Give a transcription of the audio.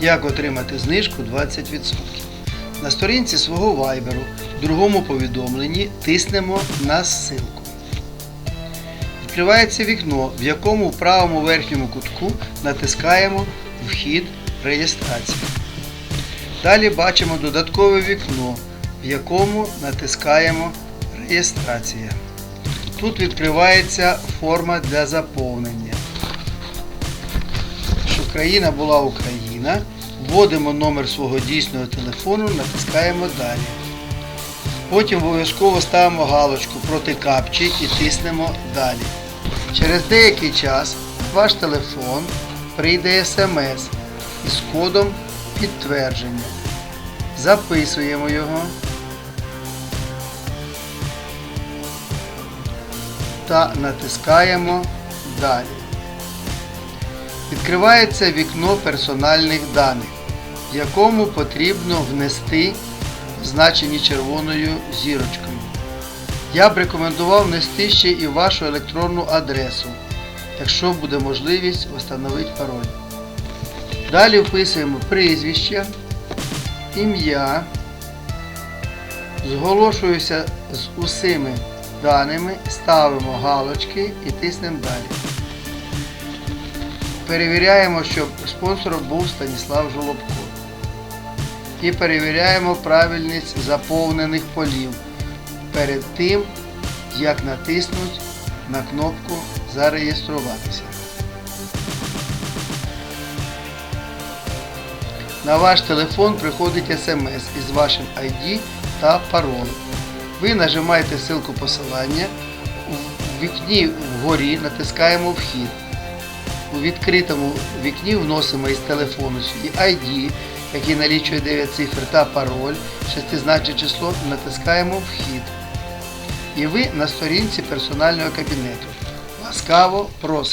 Як отримати знижку 20%. На сторінці свого вайберу в другому повідомленні тиснемо на ссылку. Відкривається вікно, в якому в правому верхньому кутку натискаємо Вхід реєстрація. Далі бачимо додаткове вікно, в якому натискаємо Реєстрація. Тут відкривається форма для заповнення. Щоб країна була Україна, вводимо номер свого дійсного телефону, натискаємо Далі. Потім обов'язково ставимо галочку проти капчі і тиснемо Далі. Через деякий час ваш телефон прийде смс із кодом підтвердження. Записуємо його та натискаємо Далі. Відкривається вікно персональних даних, в якому потрібно внести значені червоною зірочкою. Я б рекомендував внести ще і вашу електронну адресу, якщо буде можливість встановити пароль. Далі вписуємо прізвище, ім'я, зголошуюся з усіми даними, ставимо галочки і тиснемо далі. Перевіряємо, щоб спонсором був Станіслав Жолобко. І перевіряємо правильність заповнених полів перед тим, як натиснуть на кнопку Зареєструватися. На ваш телефон приходить смс із вашим ID та паролем. Ви нажимаєте ссылку посилання, в вікні вгорі натискаємо Вхід. У відкритому вікні вносимо із телефону свій ID, який налічує 9 цифр та пароль, шестизначне число, натискаємо Вхід. І ви на сторінці персонального кабінету. Ласкаво просимо.